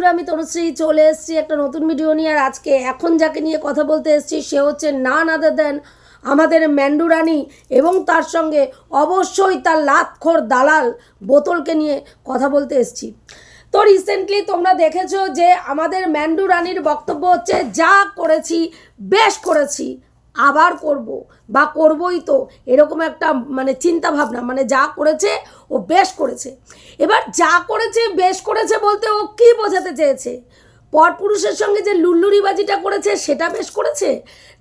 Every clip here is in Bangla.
বন্ধুরা আমি তনুশ্রী চলে এসেছি একটা নতুন ভিডিও নিয়ে, আর আজকে এখন যাকে নিয়ে কথা বলতে এসেছি, সে হচ্ছে না নাদের দেন আমাদের ম্যান্ডুরানি এবং তার সঙ্গে অবশ্যই তার লাতখোর দালাল বোতলকে নিয়ে কথা বলতে এসেছি। তো রিসেন্টলি তোমরা দেখেছ যে আমাদের ম্যান্ডু রানীর বক্তব্য হচ্ছে, যা করেছি, বেশ করেছি। আবার করব বা করবই তো, এরকম একটা মানে চিন্তা ভাবনা মানে যা করেছে ও বেশ করেছে। এবার যা করেছে, বেশ করেছে বলতে ও কি বোঝাতে চেয়েছে? পরপুরুষের সঙ্গে যে লুল্লুরিবাজিটা করেছে, সেটা বেশ করেছে?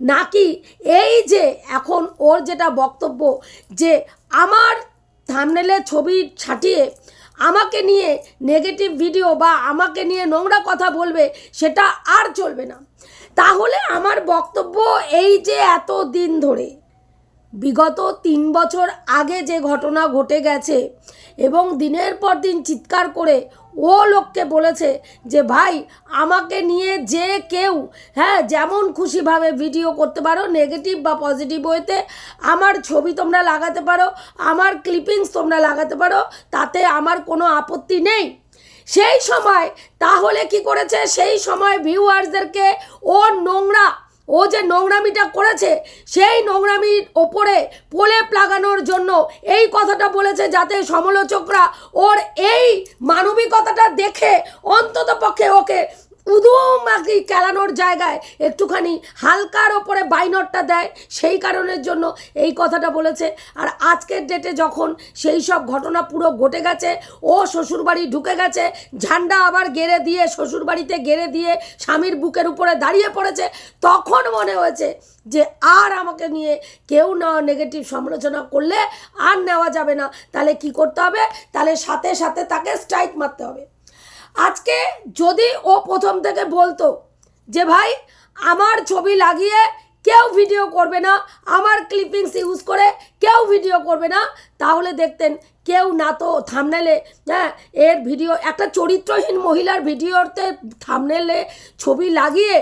নাকি এই যে এখন ওর যেটা বক্তব্য যে আমার থামনেলে ছবি ছাটিয়ে আমাকে নিয়ে নেগেটিভ ভিডিও বা আমাকে নিয়ে নোংরা কথা বলবে, সেটা আর চলবে না। তাহলে আমার বক্তব্য এই যে এত দিন ধরে বিগত তিন বছর আগে যে ঘটনা ঘটে গেছে এবং দিনের পর দিন চিৎকার করে ও লোককে বলেছে যে, ভাই, আমাকে নিয়ে যে কেউ হ্যাঁ যেমন খুশিভাবে ভিডিও করতে পারো নেগেটিভ বা পজিটিভ ওয়েতে, আমার ছবি তোমরা লাগাতে পারো, আমার ক্লিপিংস তোমরা লাগাতে পারো, তাতে আমার কোনো আপত্তি নেই। সেই সময়, তাহলে কি করেছে? সেই সময় ভিউয়ার্সদেরকে ও নোংরা ও যে নোংরামিটা করেছে, সেই নোংরামির ওপরে পোলেপ লাগানোর জন্য এই কথাটা বলেছে যাতে সমালোচকরা ওর এই মানবিকতাটা দেখে অন্তত পক্ষে ওকে উদুম আগে কেলানোর জায়গায় একটুখানি হালকার ওপরে বাইনটটা দেয়, সেই কারণের জন্য এই কথাটা বলেছে। আর আজকের ডেটে যখন সেই সব ঘটনা পুরো ঘটে গেছে, ও শ্বশুরবাড়ি ঢুকে গেছে, ঝান্ডা আবার গেড়ে দিয়ে, শ্বশুরবাড়িতে গেড়ে দিয়ে স্বামীর বুকের উপরে দাঁড়িয়ে পড়েছে, তখন মনে হয়েছে যে আর আমাকে নিয়ে কেউ না নেগেটিভ সমালোচনা করলে আর নেওয়া যাবে না। তাহলে কি করতে হবে? তাহলে সাথে সাথে তাকে স্ট্রাইক মারতে হবে। আজকে যদি ও প্রথম থেকে বলতো যে ভাই, আমার ছবি লাগিয়ে কেউ ভিডিও করবে না, আমার ক্লিপিংস ইউজ করে কেউ ভিডিও করবে না, তাহলে দেখতেন কেউ না তো থামনেলে হ্যাঁ এর ভিডিও একটা চরিত্রহীন মহিলার ভিডিওতে থামনেলে ছবি লাগিয়ে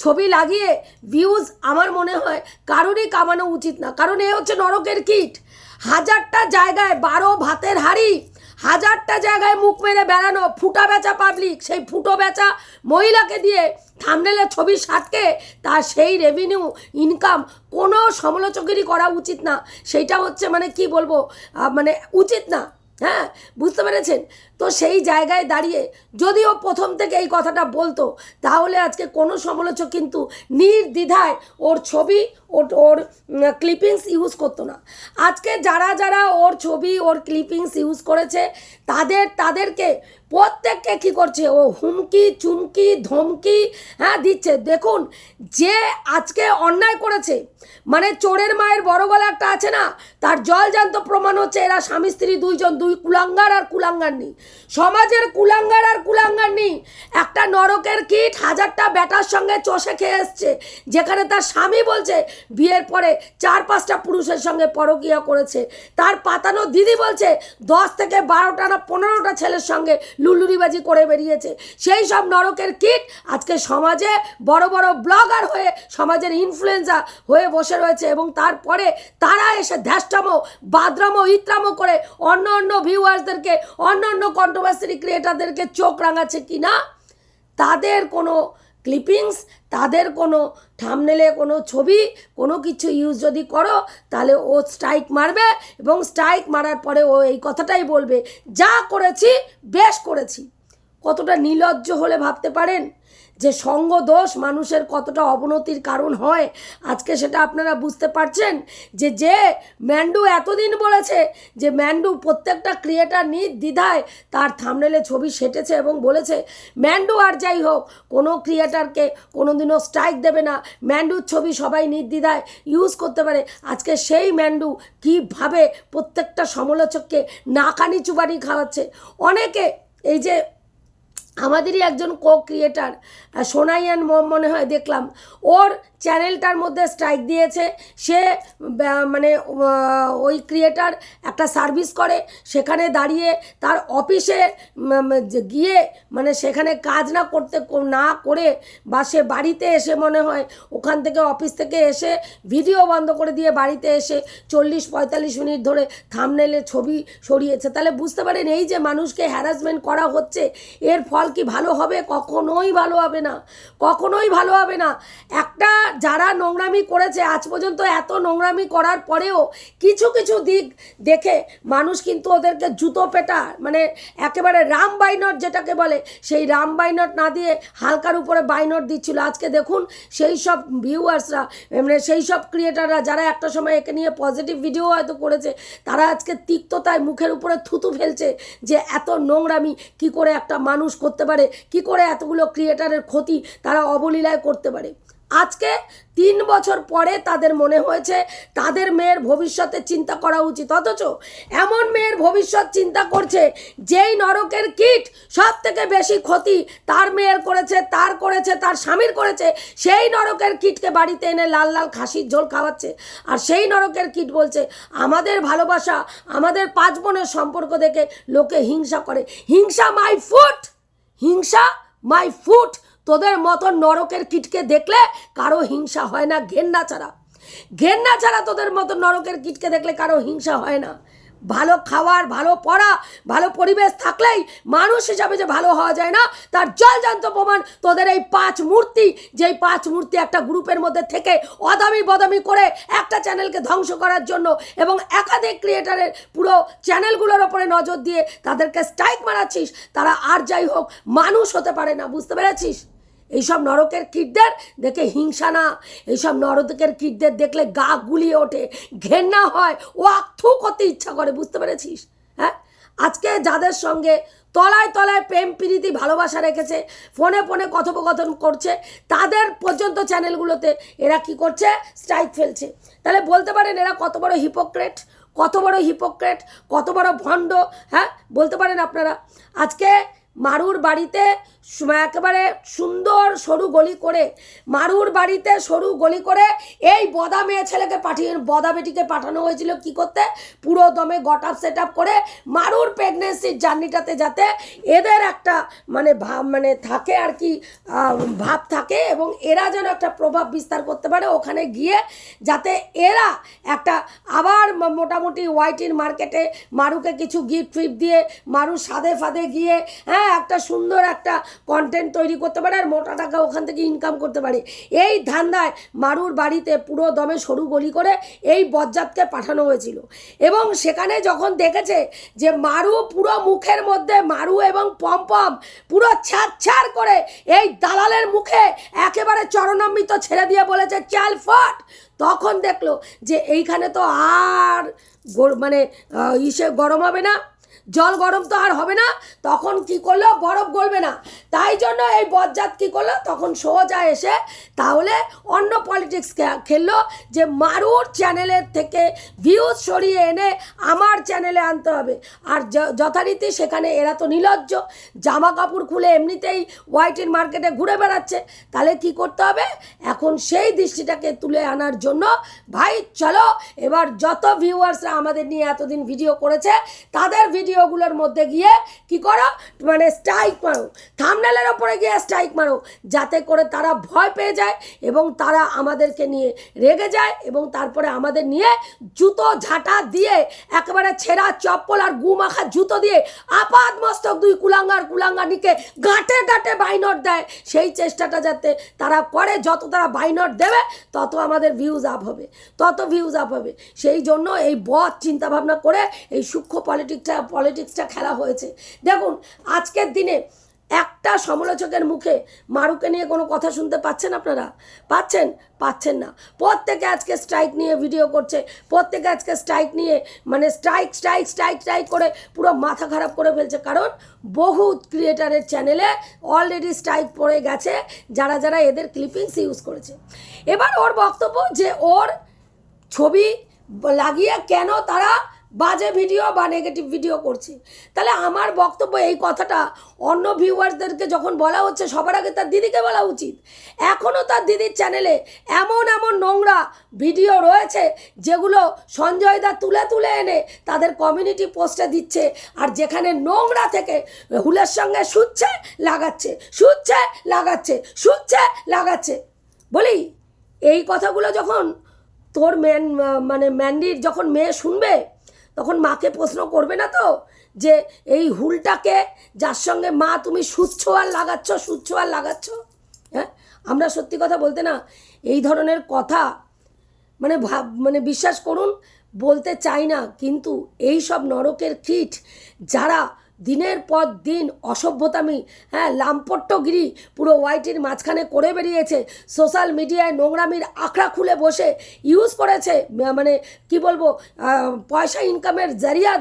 ছবি লাগিয়ে ভিউজ আমার মনে হয় কারোরই কামানো উচিত না। কারণ এ হচ্ছে নরকের কিট। হাজারটা জায়গায় বারো ভাতের হাড়ি হাজারটা জায়গায় মুখ মেরে বেড়ানো ফুটা বেচা পাবলিক সেই ফুটো বেচা মহিলাকে দিয়ে থামনেলে ছবি সাটকে তার সেই রেভিনিউ ইনকাম কোনো সমালোচকেরই করা উচিত না। সেইটা হচ্ছে মানে কি বলব মানে উচিত না। হ্যাঁ বুঝতে পেরেছেন? তো সেই জায়গায় দাঁড়িয়ে যদিও প্রথম থেকে এই কথাটা বলতো, তাহলে আজকে কোনো সমালোচক কিন্তু নির্দ্বিধায় ওর ছবি ওর ওর ক্লিপিংস ইউজ করতো না। আজকে যারা যারা ওর ছবি, ওর ক্লিপিংস ইউজ করেছে, তাদের, তাদেরকে প্রত্যেককে কী করছে? ও হুমকি, চুমকি, ধমকি হ্যাঁ দিচ্ছে। দেখুন, যে আজকে অন্যায় করেছে মানে চোরের মায়ের বড় গলা একটা আছে না তার জলজান্ত প্রমাণ হচ্ছে এরা স্বামী, স্ত্রী, দুইজন, দুই কুলাঙ্গার আর কুলাঙ্গার নেই সমাজের কুলাঙ্গার আর কুলাঙ্গার নেই একটা নরকের কিট হাজারটা ব্যাটার সঙ্গে চষে খেয়ে এসছে, যেখানে তার স্বামী বলছে, বিয়ের পরে চার পাঁচটা পুরুষের সঙ্গে পরকিয়া করেছে। তার পাতানো দিদি বলছে, দশ থেকে বারোটা না পনেরোটা ছেলের সঙ্গে লুলুরিবাজি করে বেরিয়েছে। সেই সব নরকের কিট আজকে সমাজে বড় বড় ব্লগার হয়ে, সমাজের ইনফ্লুয়েন্সার হয়ে বসে রয়েছে এবং তারপরে তারা এসে ধ্যাসটামো বাদরামো, ইত্রামো করে অন্য অন্য ভিউয়ার্সদেরকে অন্য অন্য কন্ট্রোভার্সি ক্রিয়েটারদেরকে চোখ রাঙাচ্ছে কি না তাদের কোনো ক্লিপিংস তাদের কোনো থামনেলে কোনো ছবি, কোনো কিছু ইউজ যদি করো, তাহলে ও স্ট্রাইক মারবে এবং স্ট্রাইক মারার পরে ও এই কথাটাই বলবে, যা করেছি, বেশ করেছি। কতটা নির্লজ্জ হলে ভাবতে পারেন? যে সঙ্গ দোষ মানুষের কতটা অবনতির কারণ হয়, আজকে সেটা আপনারা বুঝতে পারছেন? যে যে ম্যান্ডু এতদিন বলেছে যে ম্যান্ডু প্রত্যেকটা ক্রিয়েটার নির্দ্বিধায় তার থামনেলে ছবি সেটেছে এবং বলেছে, ম্যান্ডু আর যাই হোক, কোনো ক্রিয়েটারকে কোনো দিনও স্ট্রাইক দেবে না। ম্যান্ডুর ছবি সবাই নির্দ্বিধায় ইউজ করতে পারে। আজকে সেই ম্যান্ডু কীভাবে প্রত্যেকটা সমালোচককে নাকানি চুবানি খাওয়াচ্ছে? অনেকে এই যে আমাদেরই একজন কো ক্রিয়েটার সোনাইয়ান মনে হয় দেখলাম। ওর চ্যানেলটার মধ্যে স্ট্রাইক দিয়েছে। সে মানে ওই ক্রিয়েটার একটা সার্ভিস করে, সেখানে দাঁড়িয়ে তার অফিসে গিয়ে মানে সেখানে কাজ না করতে না করে বা সে বাড়িতে এসে মনে হয়, ওখান থেকে অফিস থেকে এসে ভিডিও বন্ধ করে দিয়ে বাড়িতে এসে চল্লিশ, পঁয়তাল্লিশ মিনিট ধরে থামনেলে ছবি সরিয়েছে। তাহলে বুঝতে পারেন, এই যে মানুষকে হ্যারাসমেন্ট করা হচ্ছে, এর ফল কি ভালো হবে? কখনোই ভালো হবে না। কখনোই ভালো হবে না। একটা যারা নোংরামি করেছে, আজ পর্যন্ত এত নোংরামি করার পরেও কিছু কিছু দিক দেখে মানুষ কিন্তু ওদেরকে জুতো পেটা মানে একেবারে রাম বাইনট যেটাকে বলে, সেই রাম বাইনট না দিয়ে হালকার উপরে বাইনট দিচ্ছিল। আজকে দেখুন সেই সব ভিউয়ার্সরা মানে সেই সব ক্রিয়েটাররা যারা একটা সময় একে নিয়ে পজিটিভ ভিডিও হয়তো করেছে, তারা আজকে তিক্ততায় মুখের উপরে থুতু ফেলছে যে এত নোংরামি কি করে একটা মানুষ করতে পারে, কি করে এতগুলো ক্রিয়েটারের ক্ষতি তারা অবলীলায় করতে পারে। আজকে তিন বছর পরে তাদের মনে হয়েছে তাদের মেয়ের ভবিষ্যতে চিন্তা করা উচিত। অথচ এমন মেয়ের ভবিষ্যৎ চিন্তা করছে, যেই নরকের কীট সব থেকে বেশি ক্ষতি তার মেয়ের করেছে, তার করেছে, তার স্বামীর করেছে, সেই নরকের কীটকে বাড়িতে এনে লাল লাল খাসির ঝোল খাওয়াচ্ছে। আর সেই নরকের কীট বলছে, আমাদের ভালোবাসা, আমাদের পাঁচ বোনের সম্পর্ক দেখে লোকে হিংসা করে। হিংসা মাই ফুট! হিংসা মাই ফুট! তোদের মতো নরকের কিটকে দেখলে কারও হিংসা হয় না, ঘেন্না ছাড়া। ঘেন্না ছাড়া তোদের মতো নরকের কিটকে দেখলে কারও হিংসা হয় না। ভালো খাওয়ার, ভালো পড়া, ভালো পরিবেশ থাকলেই মানুষ হিসাবে যে ভালো হওয়া যায় না, তার জলজান্ত প্রমাণ তোদের এই পাঁচ মূর্তি, যেই পাঁচ মূর্তি একটা গ্রুপের মধ্যে থেকে অদামি বদামি করে একটা চ্যানেলকে ধ্বংস করার জন্য এবং একাধিক ক্রিয়েটারের পুরো চ্যানেলগুলোর ওপরে নজর দিয়ে তাদেরকে স্ট্রাইক মারাচ্ছিস, তারা আর যাই হোক মানুষ হতে পারে না, বুঝতে পেরেছিস? এইসব নরকের কীটদের দেখে হিংসা না। এইসব নরকের কীটদের দেখলে গা গুলিয়ে ওঠে। ঘেন্না হয়। ও আক্ষু করতে ইচ্ছা করে, বুঝতে পেরেছিস? হ্যাঁ? আজকে যাদের সঙ্গে তলায় তলায় প্রেম, প্রীতি, ভালোবাসা রেখেছে, ফোনে ফোনে কথোপকথন করছে, তাদের পর্যন্ত চ্যানেলগুলোতে এরা কি করছে? স্ট্রাইক ফেলছে। তাহলে বলতে পারেন এরা কত বড় হিপোক্রেট কত বড় হিপোক্রেট কত বড় ভণ্ড হ্যাঁ? বলতে পারেন আপনারা। আজকে মারুর বাড়িতে একেবারে সুন্দর সরু গলি করে, মারুর বাড়িতে সরু গলি করে এই বদা মেয়ে ছেলেকে পাঠিয়ে, বদা বেটিকে পাঠানো হয়েছিল কি করতে? পুরো দমে গট আপ সেট আপ করে মারুর প্রেগনেন্সির জার্নিটাতে যাতে এদের একটা মানে ভাব মানে থাকে আর কি ভাব থাকে এবং এরা যেন একটা প্রভাব বিস্তার করতে পারে ওখানে গিয়ে যাতে এরা একটা আবার মোটামুটি ওয়াইটির মার্কেটে মারুকে কিছু গিফট ফিফট দিয়ে মারু সাদে ফাদে গিয়ে হ্যাঁ একটা সুন্দর একটা কন্টেন্ট তৈরি করতে পারে আর মোটা টাকা ওখান থেকে ইনকাম করতে পারে। এই ধান্দায় মারুর বাড়িতে পুরো দমে সরু গলি করে এই বজ্জাতকে পাঠানো হয়েছিল। এবং সেখানে যখন দেখেছে যে মারু পুরো মুখের মধ্যে মারু এবং পমপম পুরো ছাড় করে এই দালালের মুখে একেবারে চরণামৃত ছেড়ে দিয়ে বলেছে, চাল ফট! তখন দেখল যে এইখানে তো আর মানে ইসে গরম হবে না। জল গরম তো আর হবে না, তখন কি করল? বরফ গলবে না। তাই জন্য এই বজ্জাত কি করল? তখন সোজা এসে তাহলে অন্য পলিটিক্স খেললো যে মারুর চ্যানেলের থেকে ভিউজ সরিয়ে এনে আমার চ্যানেলে আনতে হবে। আর যথারীতি সেখানে এরা তো নিলজ্জ। জামা কাপড় খুলে এমনিতেই হোয়াইটের মার্কেটে ঘুরে বেড়াচ্ছে। তাহলে কি করতে হবে? এখন সেই দৃষ্টিটাকে তুলে আনার জন্য, ভাই চলো, এবার যত ভিউয়ার্সরা আমাদের নিয়ে এতদিন ভিডিও করেছে, তাদের ভিডিওগুলোর মধ্যে গিয়ে কি করো? মানে স্ট্রাইক মারো। থামনেলের ওপরে গিয়ে স্ট্রাইক মারো, যাতে করে তারা ভয় পেয়ে যায় এবং তারা আমাদেরকে নিয়ে রেগে যায় এবং তারপরে আমাদের নিয়ে জুতো ঝাঁটা দিয়ে, একেবারে ছেঁড়া চপ্পল আর গু মাখা জুতো দিয়ে আপাত মস্তক দুই কুলাঙ্গার কুলাঙ্গানিকে গাঁটে গাঁটে বাইনট দেয়। সেই চেষ্টাটা যাতে তারা করে, যত তারা বাইনট দেবে, তত আমাদের ভিউজ আপ হবে। তত ভিউজ আপ হবে। সেই জন্য এই বদ চিন্তাভাবনা করে, এই সূক্ষ্ম পলিটিক্সটা পলিটিক্সটা খেলা হয়েছে। দেখুন, আজকের দিনে একটা সমালোচকের মুখে মারুকে নিয়ে কোনো কথা শুনতে পাচ্ছেন আপনারা? পাচ্ছেন? পাচ্ছেন না। প্রত্যেকে আজকে স্ট্রাইক নিয়ে ভিডিও করছে। প্রত্যেকে আজকে স্ট্রাইক নিয়ে মানে স্ট্রাইক স্ট্রাইক স্ট্রাইক স্ট্রাইক করে পুরো মাথা খারাপ করে ফেলছে। কারণ বহু ক্রিয়েটারের চ্যানেলে অলরেডি স্ট্রাইক পড়ে গেছে, যারা যারা এদের ক্লিপিংস ইউজ করেছে। এবার ওর বক্তব্য যে ওর ছবি লাগিয়ে কেন তারা বাজে ভিডিও বা নেগেটিভ ভিডিও করছে। তাহলে আমার বক্তব্য এই কথাটা, অন্য ভিউয়ার্সদেরকে যখন বলা হচ্ছে, সবার আগে তার দিদিকে বলা উচিত। এখনও তার দিদির চ্যানেলে এমন এমন নোংরা ভিডিও রয়েছে, যেগুলো সঞ্জয় দা তুলে তুলে এনে তাদের কমিউনিটি পোস্টে দিচ্ছে আর যেখানে নোংরা থেকে হুলের সঙ্গে শুচ্ছে লাগাচ্ছে শুচ্ছে লাগাচ্ছে শুচ্ছে লাগাচ্ছে। বলি, এই কথাগুলো যখন তোর ম্যান মানে ম্যান্ডির যখন মেয়ে শুনবে তখন মাকে প্রশ্ন করবে না তো? যে এই হুলটাকে, যার সঙ্গে মা তুমি সুচ্ছ আর লাগাচ্ছ সুচ্ছ আর লাগাচ্ছ? হ্যাঁ? আমরা সত্যি কথা বলতে না, এই ধরনের কথা মানে ভাব মানে বিশ্বাস করুন, বলতে চাই না। কিন্তু এই সব নরকের কীট যারা দিনের পর দিন অসভ্যতামি হ্যাঁ লাম্পট্যগিরি পুরো ওয়াইটির মাঝখানে করে বেরিয়েছে। সোশ্যাল মিডিয়ায় নোংরামির আখড়া খুলে বসে ইউজ করেছে মানে কি বলব পয়সা, ইনকামের জারিয়া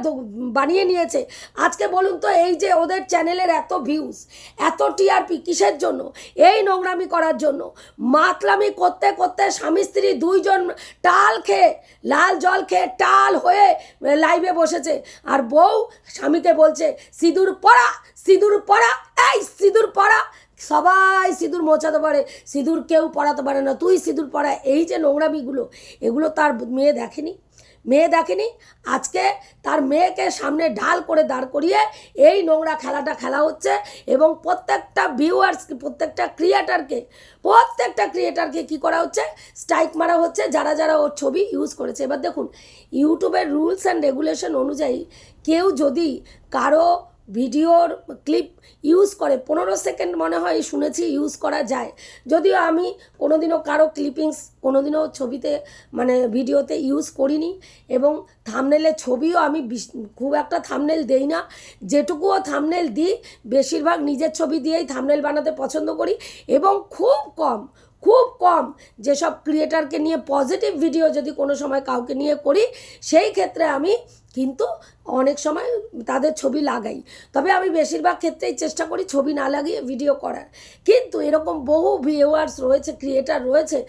বানিয়ে নিয়েছে। আজকে বলুন তো, এই যে ওদের চ্যানেলের এত ভিউজ এত টিআরপি কিসের জন্য? এই নোংরামি করার জন্য। মাতলামি করতে করতে স্বামী স্ত্রী দুইজন টাল খেয়ে, লাল জল খেয়ে টাল হয়ে লাইভে বসেছে। আর বউ স্বামীকে বলছে সিঁদুর পরা সিঁদুর পরা, এই সিঁদুর পরা। সবাই সিঁদুর মোছাতে পারে, সিঁদুর কেউ পড়াতে পারে না। তুই সিঁদুর পড়া এই যে নোংরামিগুলো, এগুলো তার মেয়ে দেখেনি মেয়ে দেখেনি। আজকে তার মেয়েকে সামনে ঢাল করে দাঁড় করিয়ে এই নোংরা খেলাটা খেলা হচ্ছে এবং প্রত্যেকটা ভিউয়ার্স প্রত্যেকটা ক্রিয়েটারকে প্রত্যেকটা ক্রিয়েটারকে কি করা হচ্ছে? স্ট্রাইক মারা হচ্ছে। যারা যারা ওর ছবি ইউজ করেছে। এবার দেখুন, ইউটিউবের রুলস অ্যান্ড রেগুলেশন অনুযায়ী কেউ যদি কারও ভিডিওর ক্লিপ ইউজ করে, পনেরো সেকেন্ড মনে হয় শুনেছি ইউজ করা যায়। যদিও আমি কোনোদিনও কারও ক্লিপিংস, কোনোদিনও ছবিতে মানে ভিডিওতে ইউজ করিনি এবং থামনেলে ছবিও আমি খুব একটা থামনেল দেই না। যেটুকুও থামনেল দিই, বেশিরভাগ নিজের ছবি দিয়েই থামনেল বানাতে পছন্দ করি এবং খুব কম খুব কম যেসব ক্রিয়েটারকে নিয়ে পজিটিভ ভিডিও যদি কোনো সময় কাউকে নিয়ে করি, সেই ক্ষেত্রে আমি কিন্তু অনেক সময় তাদের ছবি লাগাই। তবে আমি বেশিরভাগ ক্ষেত্রেই চেষ্টা করি ছবি না লাগিয়ে ভিডিও করার। কিন্তু এরকম বহু ভিউয়ার্স রয়েছে ক্রিয়েটার রয়েছে,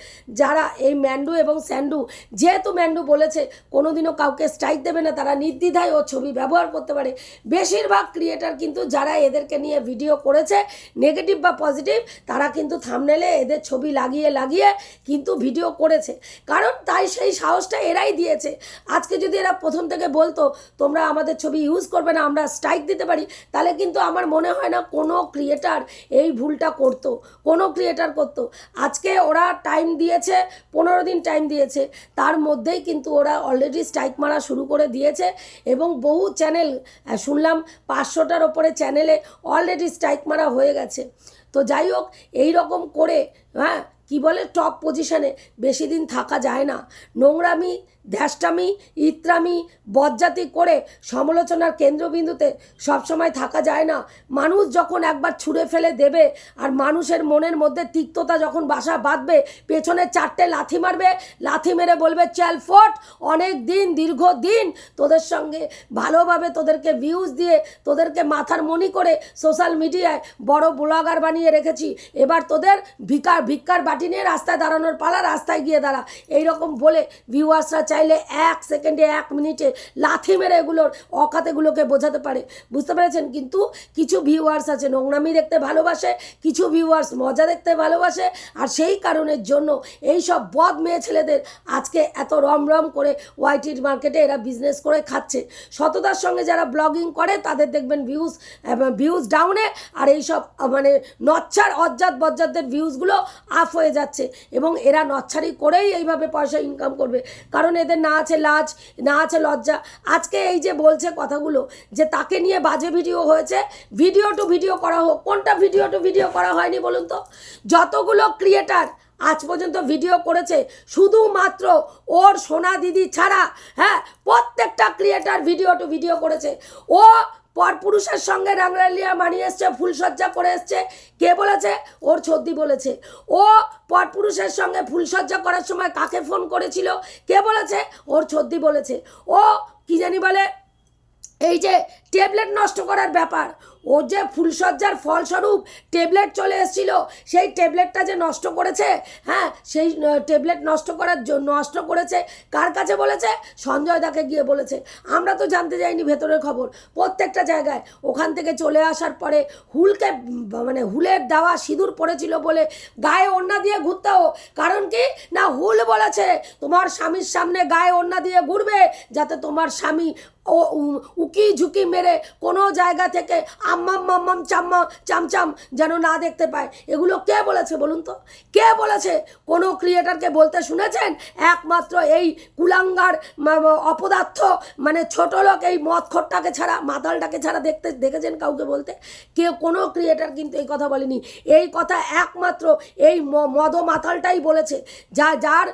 যারা এই ম্যান্ডু এবং স্যান্ডু, যেহেতু ম্যান্ডু বলেছে কোনোদিনও কাউকে স্ট্রাইক দেবে না, তারা নির্দ্বিধায় ও ছবি ব্যবহার করতে পারে। বেশিরভাগ ক্রিয়েটার কিন্তু যারা এদেরকে নিয়ে ভিডিও করেছে নেগেটিভ বা পজিটিভ তারা কিন্তু থামনেলে এদের ছবি লাগিয়ে লাগিয়ে কিন্তু ভিডিও করেছে। কারণ তাই সেই সাহসটা এরাই দিয়েছে। আজকে যদি এরা প্রথম থেকে বলতো, তোমরা আমাদের ছবি ইউজ করবে না, আমরা স্ট্রাইক দিতে পারি, তাহলে কিন্তু আমার মনে হয় না কোনো ক্রিয়েটার এই ভুলটা করতো, কোনো ক্রিয়েটার করতো। আজকে ওরা টাইম দিয়েছে, পনেরো দিন টাইম দিয়েছে, তার মধ্যেই কিন্তু ওরা অলরেডি স্ট্রাইক মারা শুরু করে দিয়েছে এবং বহু চ্যানেল শুনলাম পাঁচশোটার ওপরে চ্যানেলে অলরেডি স্ট্রাইক মারা হয়ে গেছে। তো যাই হোক, এই রকম করে হ্যাঁ কি বলে টপ পজিশনে বেশি দিন থাকা যায় না। নোংরামি ধ্যাসটামি ইত্রামি, বজ্জাতি করে সমালোচনার কেন্দ্রবিন্দুতে সবসময় থাকা যায় না। মানুষ যখন একবার ছুঁড়ে ফেলে দেবে আর মানুষের মনের মধ্যে তিক্ততা যখন বাসা বাঁধবে, পেছনে চারটে লাথি মারবে, লাথি মেরে বলবে চ্যাল ফট, অনেক দিন, দীর্ঘ দিন তোদের সঙ্গে ভালোভাবে তোদেরকে ভিউজ দিয়ে, তোদেরকে মাথার মনি করে সোশ্যাল মিডিয়ায় বড় ব্লগার বানিয়ে রেখেছি। এবার তোদের ভিকার ভিক্ষার বাটি নিয়ে রাস্তায় দাঁড়ানোর পালা, রাস্তায় গিয়ে দাঁড়া। এইরকম বলে ভিউয়ার্সরা চাইলে এক সেকেন্ডে এক মিনিটে লাথি মেরে এগুলোর অকাতেগুলোকে বোঝাতে পারে। বুঝতে পেরেছেন? কিন্তু কিছু ভিউয়ার্স আছে, নোংরামি দেখতে ভালোবাসে, কিছু ভিউয়ার্স মজা দেখতে ভালোবাসে, আর সেই কারণের জন্য এই সব বদ মেয়ে ছেলেদের আজকে এত রম রম করে ওয়াইটির মার্কেটে এরা বিজনেস করে খাচ্ছে। সততার সঙ্গে যারা ব্লগিং করে, তাদের দেখবেন ভিউজ ভিউজ ডাউনে আর এই সব মানে নচ্ছার, অজ্জাত বজ্জাতদের ভিউজগুলো আফ হয়ে যাচ্ছে। এবং এরা নচ্ছারি করেই এইভাবে পয়সা ইনকাম করবে। কারণ এদের না আছে লাজ, না আছে লজ্জা। আজকে এই যে বলছে কথাগুলো, যে তাকে নিয়ে বাজে ভিডিও হয়েছে, ভিডিও টু ভিডিও করা হোক। কোনটা ভিডিও টু ভিডিও করা হয়নি বলুন তো? যতগুলো ক্রিয়েটার আজ পর্যন্ত ভিডিও করেছে, শুধুমাত্র ওর সোনা দিদি ছাড়া হ্যাঁ প্রত্যেকটা ক্রিয়েটার ভিডিও টু ভিডিও করেছে। ও পরপুরুষের সঙ্গে রাংরালিয়া মানিয়ে এসছে ফুলসজ্জা করে এসছে। কে বলেছে? ওর ছদ্দি বলেছে। ও পরপুরুষের সঙ্গে ফুলসজ্জা করার সময় কাকে ফোন করেছিল? কে বলেছে? ওর ছদ্দি বলেছে। ও কি জানি বলে, এই যে ট্যাবলেট নষ্ট করার ব্যাপার। ও যে ফুলসজ্জার ফলস্বরূপ ট্যাবলেট চলে এসেছিল, সেই ট্যাবলেটটা যে নষ্ট করেছে হ্যাঁ সেই ট্যাবলেট নষ্ট করার জন্য নষ্ট করেছে, কার কাছে বলেছে? সঞ্জয় দাকে গিয়ে বলেছে। আমরা তো জানতে যাইনি ভেতরের খবর। প্রত্যেকটা জায়গায়। ওখান থেকে চলে আসার পরে হুলকে মানে হুলের দেওয়া সিঁদুর পড়েছিল বলে গায়ে ওড়না দিয়ে ঘুরতেও। কারণ কি? না, হুল বলেছে, তোমার স্বামীর সামনে গায়ে ওড়না দিয়ে ঘুরবে, যাতে তোমার স্বামী ও উকি ঝুঁকি মেরে কোনো জায়গা থেকে আম্মাম মাম্মাম চাম্মা চামচাম যেন না দেখতে পায়। এগুলো কে বলেছে বলুন তো? কে বলেছে? কোনো ক্রিয়েটারকে বলতে শুনেছেন? একমাত্র এই কুলাঙ্গার অপদার্থ মানে ছোট লোক এই মদখোরটাকে ছাড়া, মাতালটাকে ছাড়া দেখতে, দেখেছেন কাউকে বলতে? কেউ, কোনো ক্রিয়েটার কিন্তু এই কথা বলেনি। এই কথা একমাত্র এই মদ মাতালটাই বলেছে। যা, যার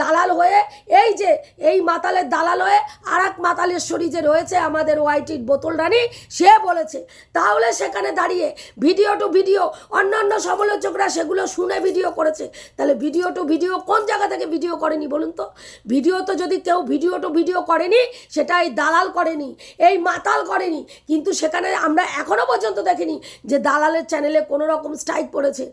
দালাল হয়ে, এই যে, এই মাতালের দালাল হয়ে আর এক মাতালের শরীর যে রয়েছে আমাদের ওয়াইটির বোতল রানী, সে বলেছে। তাহলে সেখানে দাঁড়িয়ে ভিডিও টু ভিডিও অন্যান্য সমালোচকরা সেগুলো শুনে ভিডিও করেছে। তাহলে ভিডিও টু ভিডিও কোন জায়গা থেকে ভিডিও করেনি বলুন তো? ভিডিও তো যদি কেউ ভিডিও টু ভিডিও করেনি সেটা এই দালাল করেনি, এই মাতাল করেনি। কিন্তু সেখানে আমরা এখনও পর্যন্ত দেখিনি যে দালালের চ্যানেলে কোনো রকম স্ট্রাইক পড়েছে।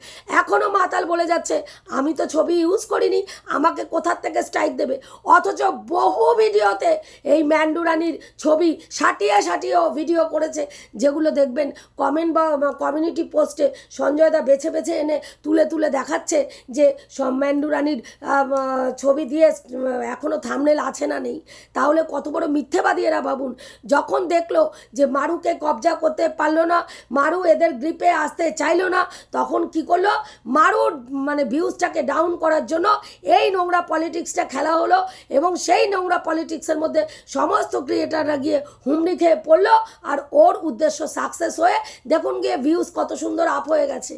এখনও মাতাল বলে যাচ্ছে, আমি তো ছবি ইউজ করিনি, আমাকে কোথার থেকে স্ট্রাইক দেবে? অথচ বহু ভিডিওতে এই ম্যান্ডুরানির ছবি সাটিয়ে সাটিয়েও ভিডিও করেছে, যেগুলো দেখবেন কমেন্ট বা কমিউনিটি পোস্টে সঞ্জয়দা বেছে বেছে এনে তুলে তুলে দেখাচ্ছে যে আম, আহ, ছবি দিয়ে এখনও থামনেল আছে না নেই। তাহলে কত বড় মিথ্যেবাদী এরা ভাবুন যখন দেখল যে মারুকে কবজা করতে পারল না মারু এদের গ্রিপে আসতে চাইলো না তখন কি করল? মারুর মানে ভিউজটাকে ডাউন করার জন্য এই নোংরা পলিটিক্সটা খেলা হলো এবং সেই নোংরা পলিটিক্সের মধ্যে সমস্ত ক্রিয়েটাররা গিয়ে হুমড়ি খেয়ে পড়ল। আর ওর উদ্দেশ্য সাকসেস হয়ে দেখুন গিয়ে ভিউজ কত সুন্দর আপ হয়ে গেছে।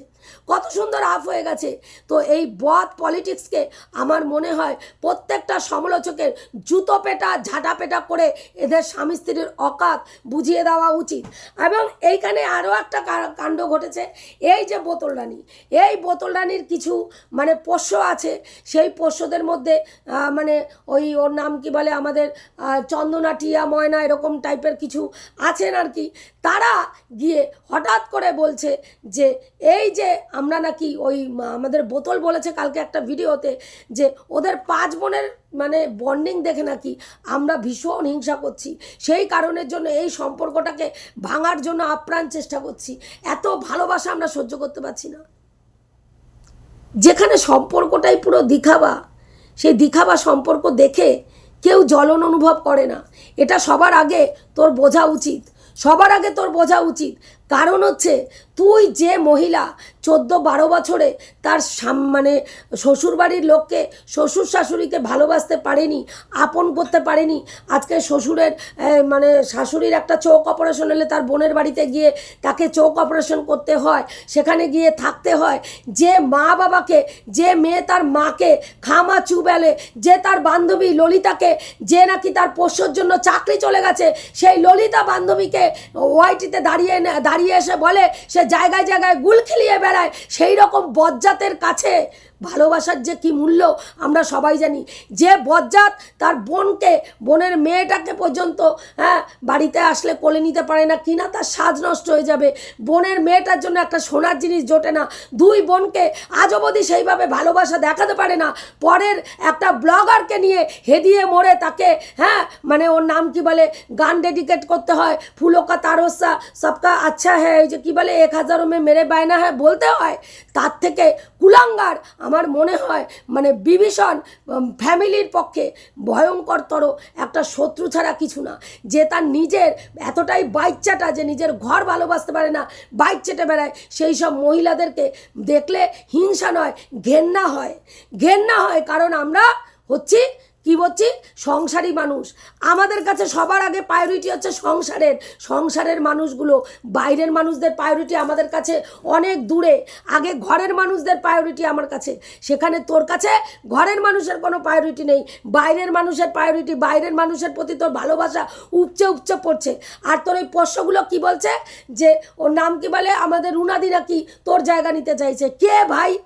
কত সুন্দর আপ হয়ে গেছে। তো এই বদ পলিটিক্সকে আমার মনে হয় প্রত্যেকটা সমালোচকের জুতো পেটা, ঝাঁটা পেটা করে এদের স্বামী স্ত্রীর অকাত বুঝিয়ে দেওয়া উচিত। এবং এইখানে আরও একটা কাণ্ড ঘটেছে, এই যে বোতল রানী। এই বোতল রানীর কিছু মানে পোষ্য আছে, সেই পোষ্যদের মধ্যে মানে ওই ওর নাম কি বলে আমাদের চন্দনা টিয়া ময়না এরকম টাইপের কিছু আছেন আর কি। তারা গিয়ে হঠাৎ করে বলছে যে, এই যে আমরা নাকি ওই আমাদের বোতল বলেছে কালকে একটা ভিডিওতে যে ওদের পাঁচ বোনের মানে বন্ডিং দেখে নাকি আমরা ভীষণ হিংসা করছি। সেই কারণের জন্য এই সম্পর্কটাকে ভাঙার জন্য আপ্রাণ চেষ্টা করছি। এত ভালোবাসা আমরা সহ্য করতে পারছি না। যেখানে সম্পর্কটাই পুরো দিখাবা, সেই দিখাবা সম্পর্ক দেখে কেউ জ্বলন অনুভব করে না। এটা সবার আগে তোর বোঝা উচিত। সবার আগে তোর বোঝা উচিত। কারণ হচ্ছে, তুই যে মহিলা চোদ্দ বারো বছরে তার সাম- মানে শ্বশুরবাড়ির লোককে শ্বশুর শাশুড়িকে ভালোবাসতে পারেনি, আপন করতে পারেনি, আজকে শ্বশুরের মানে শাশুড়ির একটা চোখ অপারেশন হলে তার বোনের বাড়িতে গিয়ে তাকে চোখ অপারেশন করতে হয়, সেখানে গিয়ে থাকতে হয়, যে মা বাবাকে, যে মেয়ে তার মাকে খামা চুবেলে, যে তার বান্ধবী ললিতাকে, যে নাকি তার পোষ্যর জন্য চাকরি চলে গেছে, সেই ললিতা বান্ধবীকে ওয়াইটিতে দাঁড়িয়ে এনে- দাঁড়িয়ে এসে বলে সে জায়গায় জায়গায় গুল খেলিয়ে বেড়ায়। সেই রকম বজ্জাতের কাছে ভালোবাসার যে কি মূল্য, আমরা সবাই জানি। যে বজ্জাত তার বোনকে, বোনের মেয়েটাকে পর্যন্ত হ্যাঁ বাড়িতে আসলে কোলে নিতে পারে না, কিনা তার সাজ নষ্ট হয়ে যাবে। বোনের মেয়েটার জন্য একটা সোনার জিনিস জোটে না। দুই বোনকে আজ অবধি সেইভাবে ভালোবাসা দেখাতে পারে না। পরের একটা ব্লগারকে নিয়ে হেদিয়ে মোড়ে তাকে হ্যাঁ মানে ওর নাম কি বলে, গান ডেডিকেট করতে হয়। ফুলো কা তারসা সবকা আচ্ছা হ্যাঁ এই যে কী বলে, এক হাজারও মে মেরে বায়না হ্যাঁ বলতে হয়। তার থেকে কুলাঙ্গার আমার মনে হয় মানে বিভীষণ ফ্যামিলির পক্ষে ভয়ঙ্করতর একটা শত্রু ছাড়া কিছু না। যে তার নিজের এতটাই বাইচ্চাটা যে নিজের ঘর ভালোবাসতে পারে না, বাইক চেটে বেড়ায়, সেই সব মহিলাদেরকে দেখলে হিংসা নয়, ঘেন্না হয়। ঘেন্না হয় কারণ আমরা হচ্ছি কি বলছি? সংসারী মানুষ। আমাদের কাছে সবার আগে প্রায়োরিটি হচ্ছে সংসারের। সংসারের মানুষগুলো, বাইরের মানুষদের প্রায়োরিটি আমাদের কাছে অনেক দূরে। আগে ঘরের মানুষদের প্রায়োরিটি আমার কাছে। সেখানে তোর কাছে ঘরের মানুষের কোনো প্রায়োরিটি নেই। বাইরের মানুষের প্রায়োরিটি বাইরের মানুষের প্রতি তোর ভালোবাসা উপচে উপচে পড়ছে। আর তোর ওই পোষ্যগুলো কি বলছে? যে, ওর নাম কি বলে? আমাদের রুনাদি নাকি তোর জায়গা নিতে চাইছে? কে ভাই?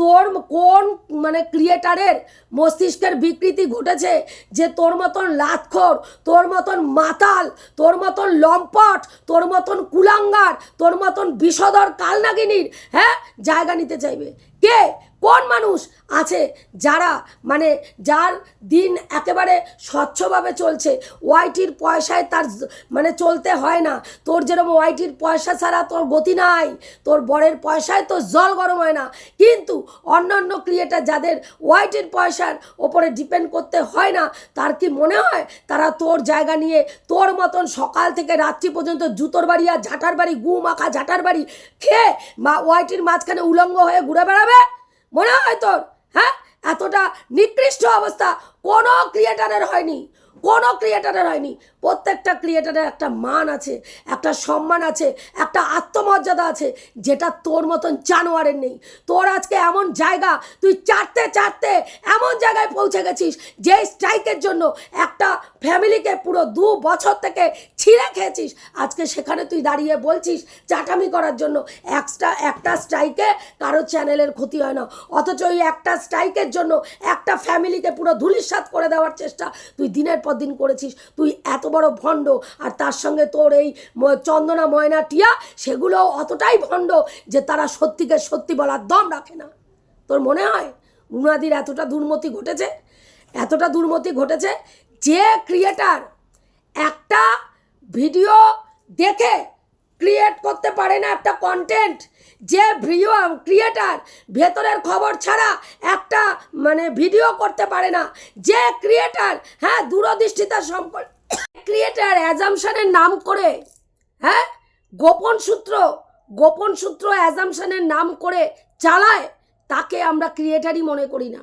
তোর কোন মানে ক্রিয়েটারের মস্তিষ্কের বিকৃতি ঘটেছে যে তোর মতন লাতখর, তোর মতন মাতাল, তোর মতন লম্পট, তোর মতন কুলাঙ্গার, তোর মতন বিষধর কালনাগিনীর হ্যাঁ জায়গা নিতে চাইবে। কে? কোন মানুষ আছে যারা মানে যার দিন একেবারে স্বচ্ছভাবে চলছে? ওয়াইটির পয়সায় তার মানে চলতে হয় না। তোর যেরকম ওয়াইটির পয়সা ছাড়া তোর গতি নাই, তোর বরের পয়সায় তো জল গরম হয় না। কিন্তু অন্যান্য ক্রিয়েটার যাদের ওয়াইটির পয়সার ওপরে ডিপেন্ড করতে হয় না, তার কি মনে হয়? তারা তোর জায়গা নিয়ে তোর মতন সকাল থেকে রাত্রি পর্যন্ত জুতোর বাড়ি আর ঝাঁটার বাড়ি, গু মাখা ঝাঁটার বাড়ি খেয়ে বা ওয়াইটির মাঝখানে উলঙ্গ হয়ে ঘুরে বেড়াবে? মনে হয় তোর হ্যাঁ? এতটা নিকৃষ্ট অবস্থা কোনো ক্রিয়েটারের হয়নি। কোনো ক্রিয়েটারের হয়নি। প্রত্যেকটা ক্রিয়েটারের একটা মান আছে, একটা সম্মান আছে, একটা আত্মমর্যাদা আছে, যেটা তোর মতন জানোয়ারের নেই। তোর আজকে এমন জায়গা, তুই চারতে চারতে এমন জায়গায় পৌঁছে গেছিস, যে স্ট্রাইকের জন্য একটা ফ্যামিলিকে পুরো দু বছর থেকে ছিঁড়ে খেয়েছিস। আজকে সেখানে তুই দাঁড়িয়ে বলছিস চাটামি করার জন্য। একটা একটা স্ট্রাইকে কারও চ্যানেলের ক্ষতি হয় না। অথচ ওই একটা স্ট্রাইকের জন্য একটা ফ্যামিলিকে পুরো ধুলিস্বাত করে দেওয়ার চেষ্টা। তুই দিনের পর দিন করেছিস। তুই এত বড় ভণ্ড, আর তার সঙ্গে তোর এই চন্দনা, ময়না, টিয়া সেগুলো অতটাই ভণ্ড যে তারা সত্যিকে সত্যি বলার দম রাখে না। তোর মনে হয় উনাদির এতটা দুর্মতি ঘটেছে? এতটা দুর্মতি ঘটেছে যে ক্রিয়েটার একটা ভিডিও দেখে ক্রিয়েট করতে পারে না একটা কন্টেন্ট যে ভিডিও ক্রিয়েটার ভেতরের খবর ছাড়া একটা মানে ভিডিও করতে পারে না। যে ক্রিয়েটার হ্যাঁ দূরদৃষ্টিতার সম্পর্ক ক্রিয়েটার অ্যাজামশনের নাম করে হ্যাঁ গোপন সূত্র গোপন সূত্র অ্যাজামশানের নাম করে চালায়, তাকে আমরা ক্রিয়েটারই মনে করি না।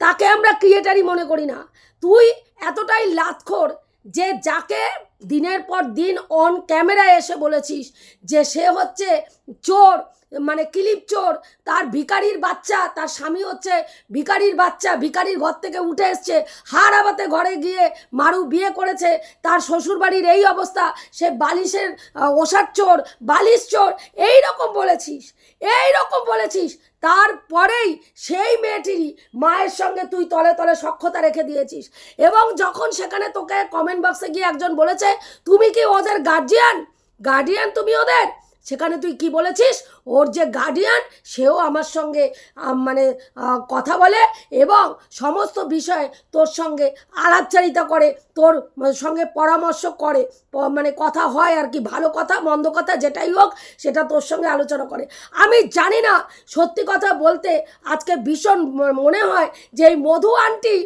তাকে আমরা ক্রিয়েটারই মনে করি না। তুই এতটাই লাতখোর যে যাকে দিনের পর দিন অন ক্যামেরায় এসে বলেছিস যে সে হচ্ছে চোর মানে কিলিপ চোর। তার ভিকারির বাচ্চা, তার স্বামী হচ্ছে ভিকারির বাচ্চা, ভিকারির ঘর থেকে উঠে এসছে হারাবাতে ঘরে গিয়ে মারু বিয়ে করেছে। তার শ্বশুরবাড়ির এই অবস্থা, সে বালিশের ওষার চোর, বালিশ চোর এই রকম বলেছিস এই রকম বলেছিস। তারপরেই সেই মেয়েটিরই মায়ের সঙ্গে তুই তলে তলে সক্ষতা রেখে দিয়েছিস। এবং যখন সেখানে তোকে কমেন্ট বক্সে গিয়ে একজন বলেছে তুমি কি ওদের গার্জিয়ান গার্ডিয়ান তুমি ওদের? সেখানে তুই কি বলেছিস? ওর যে গার্ডিয়ান সেও আমার সঙ্গে মানে কথা বলে এবং সমস্ত বিষয়ে তোর সঙ্গে আলাপচারিতা করে, তোর সঙ্গে পরামর্শ করে মানে কথা হয় আর কি, ভালো কথা, মন্দ কথা যেটাই হোক, সেটা তোর সঙ্গে আলোচনা করে। আমি জানি না, সত্যি কথা বলতে আজকে ভীষণ মনে হয় যে এই মধু আন্টি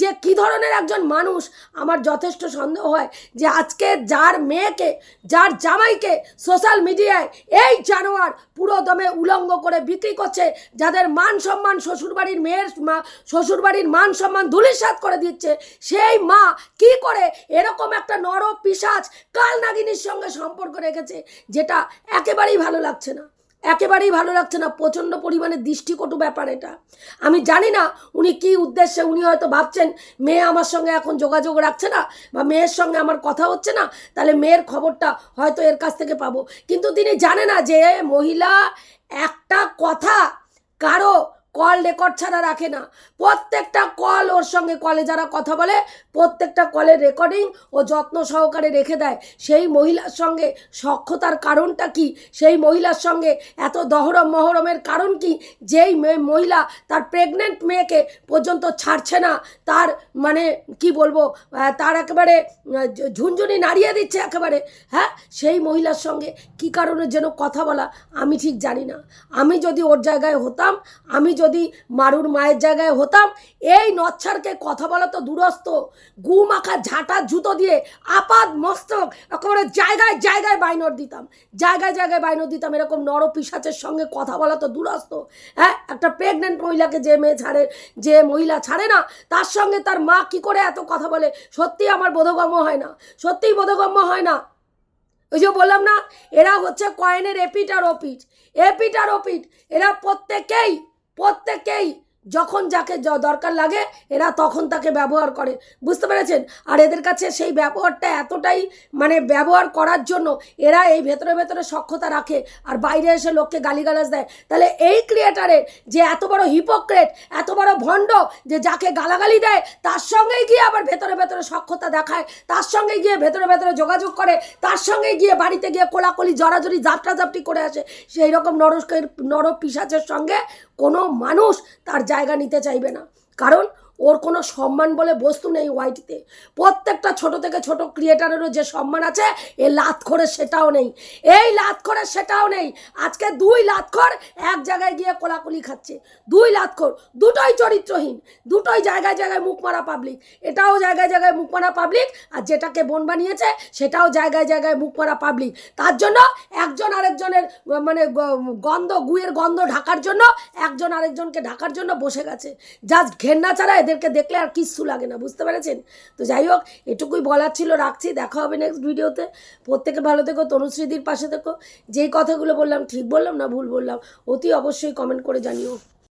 যে কী ধরনের একজন মানুষ, আমার যথেষ্ট সন্দেহ হয় যে আজকে যার মেয়েকে, যার জামাইকে সোশ্যাল মিডিয়ায় এই জানোয়ার পুরো দমে উলঙ্গ করে বিক্রি করছে, যাদের মান সম্মান শ্বশুরবাড়ির মেয়ের মা, শ্বশুরবাড়ির মান সম্মান ধুলিসাৎ করে দিচ্ছে, সেই মা কি করে এরকম একটা নর পিসাজ কালনাগিনীর সঙ্গে সম্পর্ক রেখেছে, যেটা একেবারেই ভালো লাগছে না। একেবারেই ভালো লাগছে না, প্রচণ্ড পরিমাণে দৃষ্টিকটু ব্যাপার এটা। আমি জানি না উনি কি উদ্দেশ্যে, উনি হয়তো ভাবছেন মেয়ে আমার সঙ্গে এখন যোগাযোগ রাখছে না বা মেয়ের সঙ্গে আমার কথা হচ্ছে না, তাহলে মেয়ের খবরটা হয়তো এর কাছ থেকে পাবো। কিন্তু তিনি জানে না যে মহিলা একটা কথা কারও কল রেকর্ড ছাড়া রাখে না। প্রত্যেকটা কল ওর সঙ্গে কলে যারা কথা বলে, প্রত্যেকটা কলের রেকর্ডিং ও যত্ন সহকারে রেখে দেয়। সেই মহিলার সঙ্গে সক্ষতার কারণটা কি? সেই মহিলার সঙ্গে এত দহরম মহরমের কারণ কি? যেই মহিলা তার প্রেগনেন্ট মেয়েকে পর্যন্ত ছাড়ছে না, তার মানে কি বলব তার একেবারে ঝুনঝুনি নাড়িয়ে দিচ্ছে একেবারে। হ্যাঁ? সেই মহিলার সঙ্গে কি কারণে যেন কথা বলা আমি ঠিক জানি না। আমি যদি ওর জায়গায় হতাম, আমি যদি মারুর মায়ের জায়গায় হতাম, এই নচ্ছারকে কথা বলা তো দূরস্থ গু মাখা ঝাঁটা জুতো দিয়ে আপাদ মস্তক, একেবারে জায়গায় জায়গায় বাইনর দিতাম। জায়গায় জায়গায় বাইনর দিতাম, এরকম নর পিসাচের সঙ্গে কথা বলা তো দূরস্থ হ্যাঁ একটা প্রেগনেন্ট মহিলাকে যে মেয়ে ছাড়ে, যে মহিলা ছাড়ে না, তার সঙ্গে তার মা কি করে এত কথা বলে? সত্যি আমার বোধগম্য হয় না। সত্যিই বোধগম্য হয় না। ওই যে বললাম না, এরা হচ্ছে কয়েনের এপিট আর ওপিট এপিট আর ওপিট এরা প্রত্যেকেই প্রত্যেকেই যখন যাকে দরকার লাগে, এরা তখন তাকে ব্যবহার করে। বুঝতে পেরেছেন? আর এদের কাছে সেই ব্যবহারটা এতটাই মানে ব্যবহার করার জন্য এরা এই ভেতরে ভেতরে সক্ষতা রাখে আর বাইরে এসে লোককে গালিগালাজ দেয়। তাহলে এই ক্রিয়েটারের যে এত বড় হিপোক্রেট এত বড় ভণ্ড, যে যাকে গালাগালি দেয়, তার সঙ্গেই গিয়ে আবার ভেতরে ভেতরে সক্ষতা দেখায়, তার সঙ্গে গিয়ে ভেতরে ভেতরে যোগাযোগ করে, তার সঙ্গে গিয়ে বাড়িতে গিয়ে কোলাকুলি জড়াজড়ি জাপটাজাপটি করে আসে। সেই রকম নরস্কের নর পিসাচের সঙ্গে কোনো মানুষ তার জায়গা নিতে চাইবে না। কারণ ওর কোনো সম্মান বলে বস্তু নেই ওয়াইটিতে। প্রত্যেকটা ছোট থেকে ছোট ক্রিয়েটারেরও যে সম্মান আছে, এ লাত করে সেটাও নেই। এই লাত করে সেটাও নেই। আজকে দুই লাতখর এক জায়গায় গিয়ে কোলাকুলি খাচ্ছে। দুই লাতখর, দুটোই চরিত্রহীন, দুটোই জায়গায় জায়গায় মুখ মারা পাবলিক এটাও জায়গায় জায়গায় মুখ মারা পাবলিক আর যেটাকে বোন বানিয়েছে, সেটাও জায়গায় জায়গায় মুখ মারা পাবলিক তার জন্য একজন আরেকজনের মানে গন্ধ, গুয়ের গন্ধ ঢাকার জন্য, একজন আরেকজনকে ঢাকার জন্য বসে গেছে। যা ঘেন্না ছাড়া এদেরকে দেখলে আর কিচ্ছু লাগে না, বুঝতে পেরেছেন? তো যাই হোক, এটুকুই বলার ছিল, রাখছি, দেখা হবে নেক্সট ভিডিওতে প্রত্যেকে ভালো থেকো, তনুশ্রীদির পাশে থেকো। যেই কথাগুলো বললাম ঠিক বললাম না ভুল বললাম, অতি অবশ্যই কমেন্ট করে জানিও।